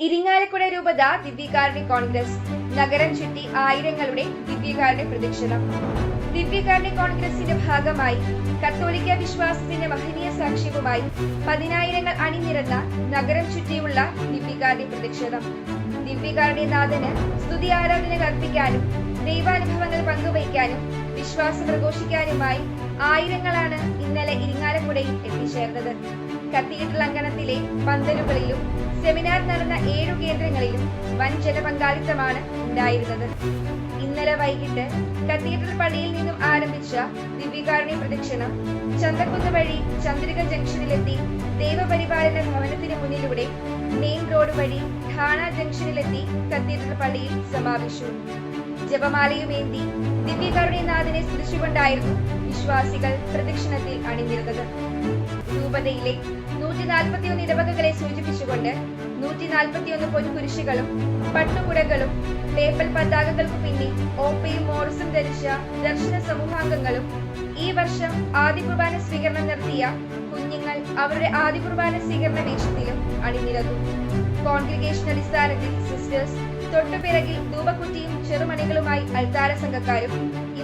ഇരിങ്ങാലക്കുട രൂപത ദിവ്യകാരുണ്യ കോൺഗ്രസ്. നഗരം ചുറ്റി ആയിരങ്ങളുടെ ദിവ്യകാരുണ്യ പ്രദക്ഷിണം. ദിവ്യകാരുണ്യ കോൺഗ്രസിന്റെ ഭാഗമായി കത്തോലിക്ക വിശ്വാസത്തിന്റെ മഹനീയ സാക്ഷ്യവുമായി പതിനായിരങ്ങൾ അണിനിരന്ന നഗരം ചുറ്റിയുള്ള ദിവ്യകാരുണ്യ പ്രദക്ഷിണം. ദിവ്യകാരുണ്യനാഥന് സ്തുതി ആരാധനകൾ അർപ്പിക്കാനും ദൈവാനുഭവങ്ങൾ പങ്കുവയ്ക്കാനും വിശ്വാസം പ്രഘോഷിക്കാനുമായി ആയിരങ്ങളാണ് ഇരിങ്ങാലക്കുടയിൽ എത്തിച്ചേർന്നത്. കത്തീഡ്രൽ അങ്കണത്തിലെ പന്തലുകളിലും സെമിനാർ നടന്ന ഏഴു കേന്ദ്രങ്ങളിലും വൻ ജനപങ്കാളിത്തമാണ് ഉണ്ടായിരുന്നത്. ഇന്നലെ വൈകിട്ട് കത്തീഡ്രൽ പള്ളിയിൽ നിന്നും ആരംഭിച്ച ദിവ്യകാരുണ്യ പ്രദക്ഷിണം ചന്തക്കുന്ന് വഴി ചന്ദ്രിക ജംഗ്ഷനിലെത്തി ദൈവപരിപാലന ഭവനത്തിന് മുന്നിലൂടെ മെയിൻ റോഡ് വഴി ഠാണ ജംഗ്ഷനിലെത്തി കത്തീഡ്രൽ പള്ളിയിൽ സമാപിച്ചു. ജപമാലയുമേന്തി ദിവ്യകാരുണ്യനാഥനെ സ്തുതിച്ചുകൊണ്ടായിരുന്നു വിശ്വാസികൾ പ്രദക്ഷിണത്തിൽ അണിനിരുന്നത്. രൂപതയിലെ നൂറ്റി നാൽപ്പത്തിയൊന്ന് ഇടവകകളെ സൂചിപ്പിച്ചുകൊണ്ട് നൂറ്റി നാൽപ്പത്തിയൊന്ന് പൊൻകുരിശുകളും പട്ടുകുടകളും പേപ്പൽ പതാകകൾക്ക് പിന്നിൽ ഓപ്പയും മോറിസും ധരിച്ച ദർശന സമൂഹാംഗങ്ങളും ഈ വർഷം ആദ്യ കുർബാന സ്വീകരണം നടത്തിയ കുഞ്ഞുങ്ങൾ അവരുടെ ആദ്യ കുർബാന സ്വീകരണ വേഷത്തിലും അണിനിരന്നു. കോൺഗ്രിഗേഷൻ അടിസ്ഥാനത്തിൽ സിസ്റ്റേഴ്സ് തൊട്ടുപിറകിൽ ധൂപക്കുറ്റിയും ചെറുമണികളുമായി അൽത്താര സംഘക്കാരും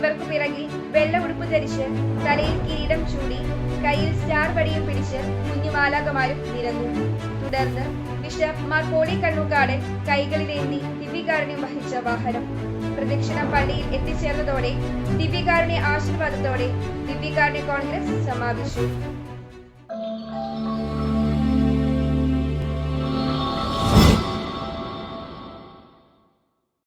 ഇവർക്കു പിറകിൽ വെള്ള ഉടുപ്പ് ധരിച്ച് തലയിൽ കിരീടം ചൂടി കയ്യിൽ സ്റ്റാർ വടിയും പിടിച്ച് കുഞ്ഞുമാലാകമാരും നിരന്നു. തുടർന്ന് ബിഷപ്പ് മാർ പോളി കണ്ണൂക്കാടൻ കൈകളിലേന്തി ദിവ്യകാരുണ്യം വഹിച്ച വാഹനം. പ്രദക്ഷിണം പള്ളിയിൽ എത്തിച്ചേർന്നതോടെ ദിവ്യകാരുണ്യ ആശീർവാദത്തോടെ ദിവ്യകാരുണ്യ കോൺഗ്രസ് സമാപിച്ചു.